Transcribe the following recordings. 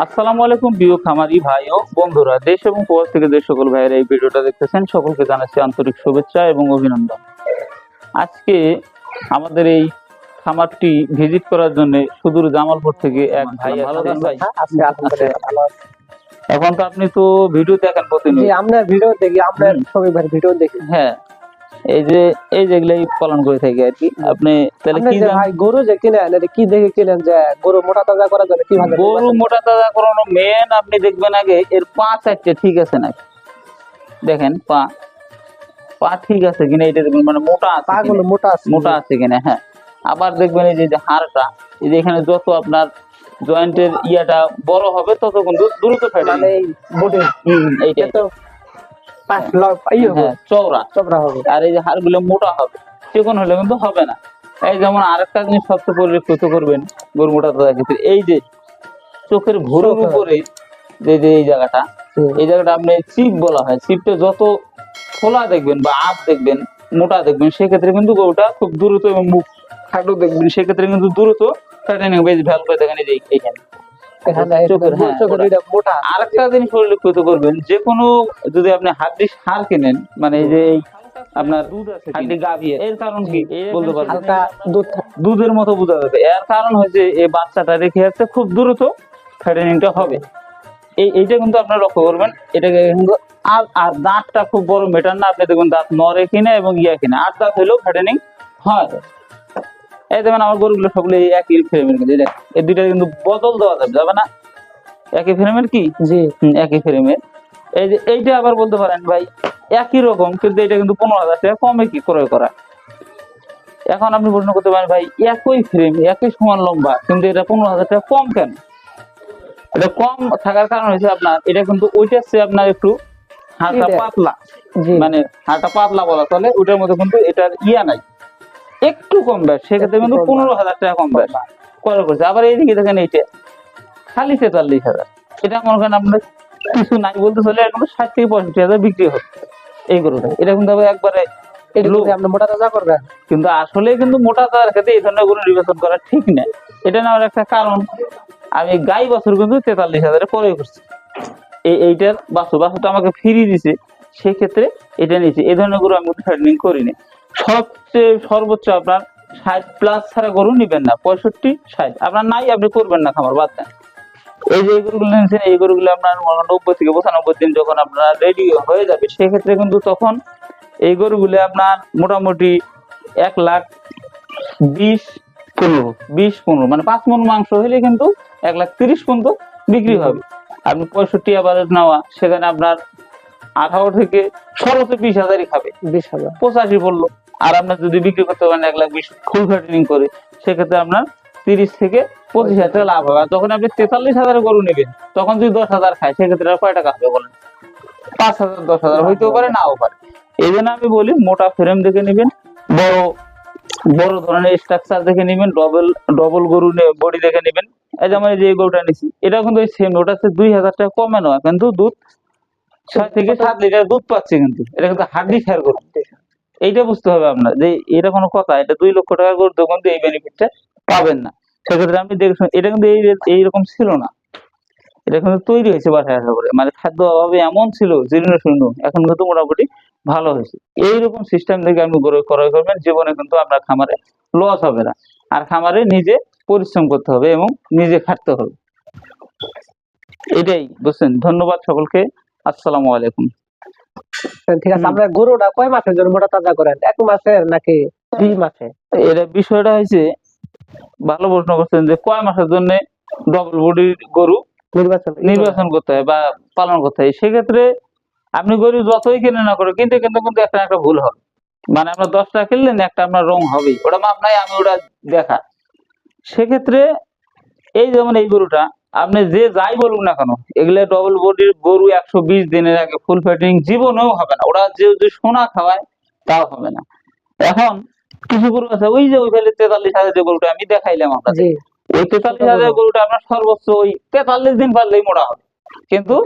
আসসালামু আলাইকুম প্রিয় খামারি ভাই ও বন্ধুরা দেশ এবং প্রবাস থেকে যে সকল ভাইয়েরা এই ভিডিওটা দেখতেছেন সকলকে জানাচ্ছি আন্তরিক শুভেচ্ছা এবং অভিনন্দন। আজকে আমাদের এই খামারটি ভিজিট করার জন্য সুদূর জামালপুর থেকে এক ভাই আজকে এখন তো আপনি তো ভিডিও দেখেন প্রতিনিয়ত। আমরা ভিডিও দেখি আমরা সবাই ভিডিও দেখি। হ্যাঁ এই যে এই পালন করে থাকি আর কি। আপনি তাহলে কি গরু যে কিনেন এটা কি দেখে কিনেন যে গরু মোটা তাজা করার জন্য কি গরু মোটা তাজা করানো মেন আপনি দেখবেন আগে এর পা চারটে ঠিক আছে নাকি? দেখেন পা। পা ঠিক আছে কিনা এটা দেখবেন মানে মোটা আছে পা কিনা। গুলো মোটা আছে। মোটা আছে কিনা হ্যাঁ। আবার দেখবেন এই যে হাড়টা এই যে এখানে যত আপনার জয়েন্টের ইয়াটা বড় হবে তত কিন্তু দ্রুত ফেটে মানে এইটা তো ইয়ে হবে হ্যাঁ চওড়া। হবে। আর এই যে হাড়গুলো মোটা হবে চিকন হলে কিন্তু হবে না। এই যেমন আরেকটা জিনিস সবচেয়ে পরিলক্ষিত করবেন গরু মোটা তাজা ক্ষেত্রে এই যে চোখের ভোরের উপরে যে যে এই জায়গাটা এই জায়গাটা আপনি চিপ বলা হয় চিপটা যত খোলা দেখবেন বা আপ দেখবেন মোটা দেখবেন সেক্ষেত্রে কিন্তু গরুটা খুব দ্রুত এবং মুখ খাটো দেখবেন সেক্ষেত্রে কিন্তু দ্রুত বেশ ভালো করে দেখেন এই যে এইখানে। হ্যাঁ, মোটা। আরেকটা জিনিস করবেন? যে কোনো যদি আপনি হাড্ডি সার কেনেন মানে যে আপনার হাড্ডি গাভী এর কারণ কি? বলতে পারবেন। হালকা দুধ দুধের মতো বোঝা যাবে। এর কারণ হচ্ছে এই বাচ্চাটা রেখে যাচ্ছে খুব দ্রুত ফ্যাটেনিংটা হবে। এই এইটা কিন্তু আপনারা লক্ষ্য করবেন। এটাকে কিন্তু আর আর দাঁতটা খুব বড় মেটার না। আপনি দেখবেন দাঁত নরে কিনা এবং ইয়া কিনা। আর দাঁত হলেও ফ্যাটেনিং হয়। এই দেখবেন আমার গরুগুলো সবগুলো একই ফ্রেমের কিন্তু এই দেখ, এই দুইটা কিন্তু বদল দেওয়া যাবে যাবে না? একই ফ্রেমের কি? জি। একই ফ্রেমের এই যে এইটা আবার বলতে পারেন ভাই একই রকম কিন্তু এটা কিন্তু পনেরো হাজার টাকা কমে কি ক্রয় করা? এখন আপনি প্রশ্ন করতে পারেন ভাই একই ফ্রেম একই সমান লম্বা কিন্তু এটা পনেরো হাজার টাকা কম কেন? এটা কম থাকার কারণ হচ্ছে আপনার এটা কিন্তু ওইটার চেয়ে আপনার একটু হালকা পাতলা। মানে হালকা পাতলা বলা চলে ওটার মধ্যে কিন্তু এটার ইয়া নাই। একটু কম ব্যাস সেক্ষেত্রে কিন্তু পনেরো হাজার টাকা কম ব্যাস করছে? আবার এইদিকে দেখেন এইটা। খালি তেতাল্লিশ হাজার। এটা মনে করেন আপনার কিছু নাই বলতে চলে এখন ষাট থেকে পঁয়ষট্টি হাজার বিক্রি হচ্ছে এই গরুটা। এটা কিন্তু আবার একবারে মোটা তাজা কিন্তু আসলে কিন্তু মোটা তার ক্ষেত্রে এই ধরনের গরু নির্বাচন করা ঠিক না। এটা নেওয়ার একটা কারণ আমি গাই বছর কিন্তু তেতাল্লিশ হাজারে ক্রয় করছি। এই এইটার বাছুর বাছুরটা আমাকে ফিরিয়ে দিছে সেক্ষেত্রে এটা নিয়েছি। এই ধরনের গরু আমি কিন্তু ফ্যাটেনিং করি না সবচেয়ে সর্বোচ্চ আপনার ষাট প্লাস ছাড়া গরু নিবেন না পঁয়ষট্টি ষাট। আপনার নাই আপনি করবেন না খামার বাদ দেন। এই যে গরুগুলো নিয়েছেন এই গরুগুলো আপনার নব্বই থেকে পঁচানব্বই দিন যখন আপনার রেডি হয়ে যাবে সেক্ষেত্রে কিন্তু তখন এই গরুগুলো আপনার মোটামুটি এক লাখ বিশ পনেরো। বিশ পনেরো মানে পাঁচ মন মাংস হলে কিন্তু এক লাখ তিরিশ পর্যন্ত বিক্রি হবে। আপনি পঁয়ষট্টি আবার নেওয়া সেখানে আপনার আঠারো থেকে সর্বোচ্চ বিশ হাজারই খাবে। বিশ হাজার। পঁচাশি পড়ল। আর আপনার যদি বিক্রি করতে পারেন এক লাখ বিশ ফুল ফ্যাটেনিং করে, সেক্ষেত্রে আপনার তিরিশ থেকে পঁচিশ হাজার টাকা লাভ হবে। আর যখন আপনি তেতাল্লিশ হাজার গরু নেবেন, তখন যদি দশ হাজার খায়, সেক্ষেত্রে আর কয় টাকা হবে বলেন? পাঁচ হাজার, দশ হাজার, হইতেও পারে, নাও পারে। এই জন্য আমি বলি, মোটা ফ্রেম দেখে নেবেন, বড় বড় ধরনের স্ট্রাকচার দেখে নেবেন ডবল ডবল গরু বডি দেখে নেবেন। এই যেমন এই যে গরুটা নিছি, এটা কিন্তু সেম ওটা হচ্ছে দুই হাজার টাকা কমে নয় কিন্তু দুধ, ছয় থেকে সাত লিটার দুধ পাচ্ছে কিন্তু। এটা কিন্তু হাড্ডি শেয়ার করুন এইটা বুঝতে হবে আপনার যে এটা কোনো কথা, এটা দুই লক্ষ টাকা করে তো কিন্তু এই বেনিফিটটা পাবেন না। সেক্ষেত্রে আপনি দেখুন এটা কিন্তু এই এইরকম ছিল না। এটা কিন্তু তৈরি হয়েছে বাসায় আসার পরে। মানে খাদ্য অভাবে এমন ছিল, জীর্ণ শূন্য, এখন কিন্তু মোটামুটি ভালো হয়েছে। এইরকম সিস্টেম থেকে আপনি ক্রয় করবেন, জীবনে কিন্তু আপনার খামারে লস হবে না। আর খামারে নিজে পরিশ্রম করতে হবে এবং নিজে খাটতে হবে। এটাই, বুঝছেন? ধন্যবাদ সকলকে। আসসালামু আলাইকুম। ঠিক আছে। আপনার গরুটা কয় মাসের জন্য মোটা তাজা করেন? এক মাসের নাকি দুই মাসে এটা বিষয়টা হয়েছে ভালো প্রশ্ন করছেন যে কয় মাসের জন্য ডবল বডির গরু নির্বাচন নির্বাচন করতে হয় বা পালন করতে হয়? সেক্ষেত্রে আপনি গরু যতই কিনে না করে কিন্তু কিন্তু কিন্তু একটা একটা ভুল হবে। মানে আপনার দশটা কিনলেন একটা আপনার রং হবেই। ওটা মাপ নাই আমি ওটা দেখা। সেক্ষেত্রে এই যেমন এই গরুটা আপনি যে যাই বলুন না কেন এগুলো ডবল বডির গরু একশো বিশ দিনের আগে ফুল ফ্যাটিং জীবনেও হবে না। ওরা যে সোনা খাওয়ায় তাও হবে না। এখন কিছু গরু আছে ওই যে ওই ফেলে তেতাল্লিশ হাজার যে গরুটা আমি দেখাইলাম আপনাদের। জি। ওই তেতাল্লিশ হাজার গরুটা আপনার সর্বোচ্চ ওই তেতাল্লিশ দিন পারলেই মোটা হবে। কিন্তু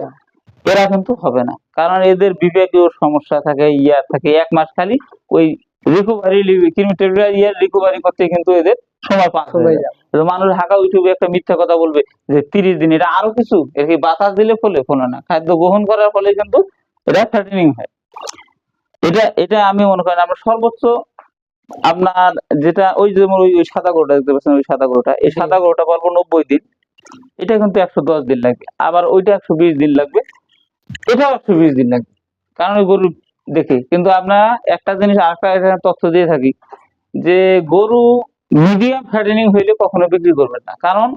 এরা কিন্তু হবে না। কারণ এদের বিবেকীয় সমস্যা থাকে ইয়া থাকে এক মাস খালি ওই রিকভারি কিলোমিটার ইয়ার রিকভারি করতে কিন্তু এদের সময় পাস হয়ে যায়। মানুষ ঢাকা ইউটিউবে একটা মিথ্যা কথা বলবে যে তিরিশ দিন এটা আরও কিছু? এর কি বাতাস দিলে ফলে? ফলে না। খাদ্য গ্রহণ করার ফলে কিন্তু এটা ফ্যাটেনিং হয়। এটা এটা আমি মনে করি আমরা সর্বোচ্চ আপনার যেটা ওই যেমন ওই সাদা গরুটা দেখতে পাচ্ছেন ওই সাদা গরুটা। এই। সাদা গরুটা পারব নব্বই দিন। এটা কিন্তু একশো দশ দিন লাগবে। আবার ওইটা একশো বিশ দিন লাগবে। এটাও একশো বিশ দিন লাগবে। কারণ ওই গরু দেখে, কিন্তু আমরা একটা জিনিস আরেকটা তথ্য দিয়ে থাকি, যে গরু মিডিয়াম ফ্যাটেনিং হইলে কখনো বিক্রি করবেন না। কারণ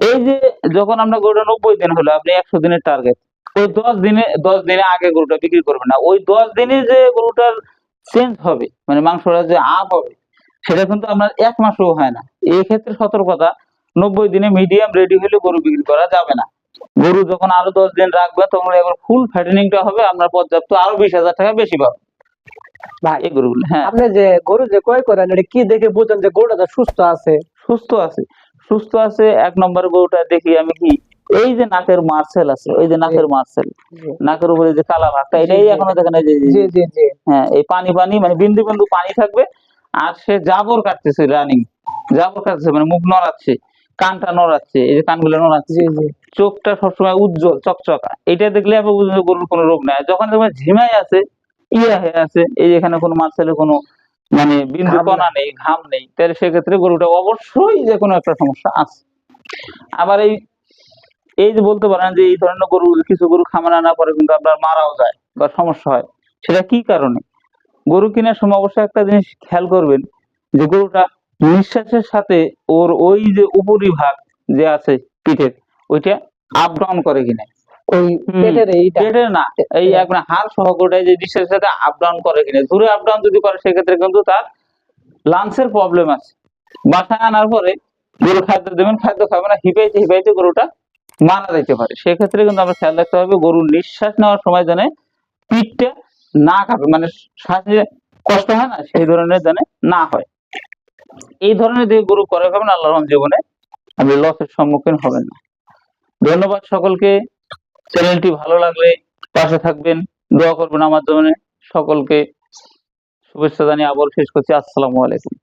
এই যে যখন আমরা গরুটা নব্বই দিন হলো, আপনি একশো দিনের টার্গেট ওই দশ দিনে দশ দিনে আগে গরুটা বিক্রি করবেন না। ওই দশ দিনে যে গরুটার চেঞ্জ হবে মানে মাংসটা যে আপ হবে, সেটা কিন্তু আপনার এক মাসও হয় না। এই ক্ষেত্রে সতর্কতা, নব্বই দিনে মিডিয়াম রেডি হলে গরু বিক্রি করা যাবে না। গরু যখন আরও দশ দিন রাখবে তখন একবার ফুল ফ্যাটেনিংটা হবে আপনার পর্যাপ্ত আরও বিশ হাজার টাকা বেশি পাবে। ভাই এই গরুগুলো হ্যাঁ। আপনি যে গরু যে ক্রয় করেন এটা কি দেখে বুঝেন যে গরুটা সুস্থ আছে? সুস্থ আছে। সুস্থ আছে এক নম্বর গরুটা দেখি আমি কি এই যে নাকের মার্সেল আছে ওই যে নাকের মার্সেল নাকের উপরে যে কালা ভাগটা এটাই এখনও দেখেন এই যে- হ্যাঁ এই পানি পানি মানে বিন্দু বিন্দু পানি থাকবে আর সে জাবর কাটতেছে রানিং জাবর কাটতেছে মানে মুখ নড়াচ্ছে। কানটা নড়াচ্ছে এই যে কানগুলো নড়াচ্ছে চোখটা সবসময় উজ্জ্বল চকচকা। এটা দেখলে আপনি বুঝবেন যে গরুর কোনো রোগ নাই। যখন দেখবেন ঝিমাই আছে ইয়া হয়ে আছে এই যে এখানে কোনো মার্সেলে কোনো মানে বিন্দু কণা নেই ঘাম নেই তাহলে সেক্ষেত্রে গরুটা অবশ্যই যে কোনো একটা সমস্যা আছে। আবার এই এই যে বলতে পারেন যে এই ধরনের গরু কিছু গরু খামার আনার পরে কিন্তু আপনার মারাও যায় বা সমস্যা হয়। সেটা কি কারণে? গরু কেনার সময় অবশ্যই একটা জিনিস খেয়াল করবেন যে গরুটা নিঃশ্বাসের সাথে ওর ওই যে উপরিভাগ যে আছে পিঠের ওইটা আপ ডাউন করে কিনা। ওই পেটের এইটা। পেটের না এই একবার হাড় সহকটাই যে নিঃশ্বাসের সাথে আপ ডাউন করে কিনা। দূরে আপ ডাউন যদি করে সেক্ষেত্রে কিন্তু তার লাংসের প্রবলেম আছে। বাসায় আনার পরে গরু খাদ্য দেবেন খাদ্য খাবে না হিপাইতে হিপাইতে গরুটা মারা যেতে পারে। সেক্ষেত্রে কিন্তু আমরা খেয়াল রাখতে হবে গরুর নিঃশ্বাস নেওয়ার সময় যেন পিঠটা না কাঁপে মানে শ্বাসে কষ্ট হয় না সেই ধরনের যেন না হয়। এই ধরনের যদি গরু করে ভাবেন আল্লাহ রহম জীবনে আপনি লসের সম্মুখীন হবেন না। ধন্যবাদ সকলকে। চ্যানেলটি ভালো লাগলে পাশে থাকবেন। দোয়া করবেন আমার জীবনে সকলকে শুভেচ্ছা জানিয়ে আবার শেষ করছি। আসসালামু আলাইকুম।